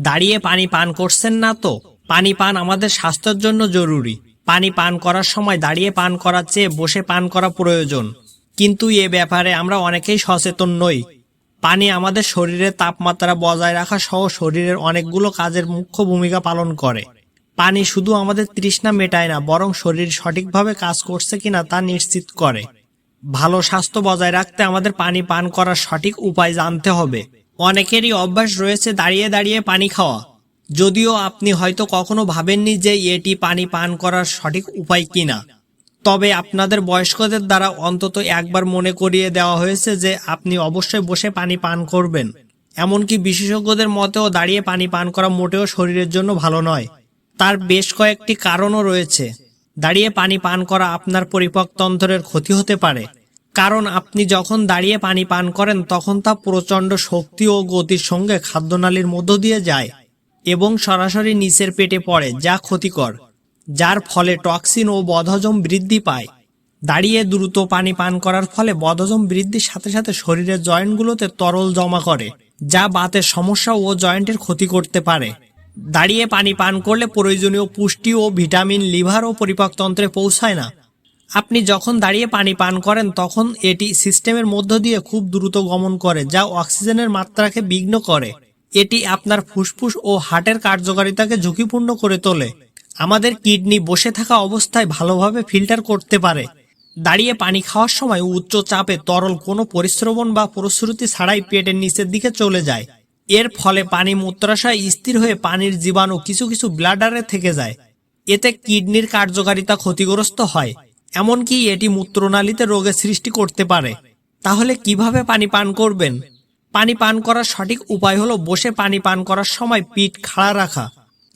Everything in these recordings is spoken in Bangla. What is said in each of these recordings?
দাঁড়িয়ে পানি পান করছেন না তো? পানি পান আমাদের স্বাস্থ্যের জন্য জরুরি। পানি পান করার সময় দাঁড়িয়ে পান করার চেয়ে বসে পান করা প্রয়োজন। কিন্তু এ ব্যাপারে আমরা অনেকেই সচেতন নই। পানি আমাদের শরীরের তাপমাত্রা বজায় রাখা সহ শরীরের অনেকগুলো কাজের মুখ্য ভূমিকা পালন করে। পানি শুধু আমাদের তৃষ্ণা মেটায় না, বরং শরীর সঠিকভাবে কাজ করছে কিনা তা নিশ্চিত করে। ভালো স্বাস্থ্য বজায় রাখতে আমাদের পানি পান করার সঠিক উপায় জানতে হবে। অনেকেরই অভ্যাস রয়েছে দাঁড়িয়ে দাঁড়িয়ে পানি খাওয়া। যদিও আপনি হয়তো কখনো ভাবেননি যে এটি পানি পান করার সঠিক উপায় কিনা। তবে আপনাদের বয়স্কদের দ্বারা অন্তত একবার মনে করিয়ে দেওয়া হয়েছে যে আপনি অবশ্যই বসে পানি পান করবেন। এমনকি বিশেষজ্ঞদের মতেও দাঁড়িয়ে পানি পান করা মোটেও শরীরের জন্য ভালো নয়। তার বেশ কয়েকটি কারণও রয়েছে। দাঁড়িয়ে পানি পান করা আপনার পরিপাকতন্ত্রের ক্ষতি হতে পারে। কারণ আপনি যখন দাঁড়িয়ে পানি পান করেন, তখন তা প্রচণ্ড শক্তি ও গতির সঙ্গে খাদ্যনালীর মধ্য দিয়ে যায় এবং সরাসরি নিচের পেটে পড়ে, যা ক্ষতিকর, যার ফলে টক্সিন ও বদহজম বৃদ্ধি পায়। দাঁড়িয়ে দ্রুত পানি পান করার ফলে বদহজম বৃদ্ধির সাথে সাথে শরীরের জয়েন্টগুলোতে তরল জমা করে, যা বাতের সমস্যা ও জয়েন্টের ক্ষতি করতে পারে। দাঁড়িয়ে পানি পান করলে প্রয়োজনীয় পুষ্টি ও ভিটামিন, লিভার ও পরিপাকতন্ত্রে পৌঁছায় না। আপনি যখন দাঁড়িয়ে পানি পান করেন, তখন এটি সিস্টেমের মধ্য দিয়ে খুব দ্রুত গমন করে, যা অক্সিজেনের মাত্রাকে বিঘ্ন করে। এটি আপনার ফুসফুস ও হার্টের কার্যকারিতাকে ঝুঁকিপূর্ণ করে তোলে। আমাদের কিডনি বসে থাকা অবস্থায় ভালোভাবে ফিল্টার করতে পারে। দাঁড়িয়ে পানি খাওয়ার সময় উচ্চ চাপে তরল কোনো পরিশ্রবণ বা প্রশ্রুতি ছাড়াই পেটের নিচের দিকে চলে যায়। এর ফলে পানি মূত্রাশয় স্থির হয়ে পানির জীবাণু কিছু কিছু ব্লাডারে থেকে যায়। এতে কিডনির কার্যকারিতা ক্ষতিগ্রস্ত হয়। এমনকি এটি মূত্রনালীতে রোগের সৃষ্টি করতে পারে। তাহলে কীভাবে পানি পান করবেন? পানি পান করার সঠিক উপায় হলো বসে পানি পান করার সময় পিঠ খাড়া রাখা।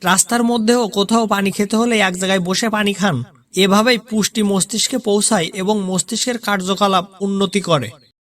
রাস্তার মধ্যেও কোথাও পানি খেতে হলে এক জায়গায় বসে পানি খান। এভাবেই পুষ্টি মস্তিষ্কে পৌঁছায় এবং মস্তিষ্কের কার্যকলাপ উন্নতি করে।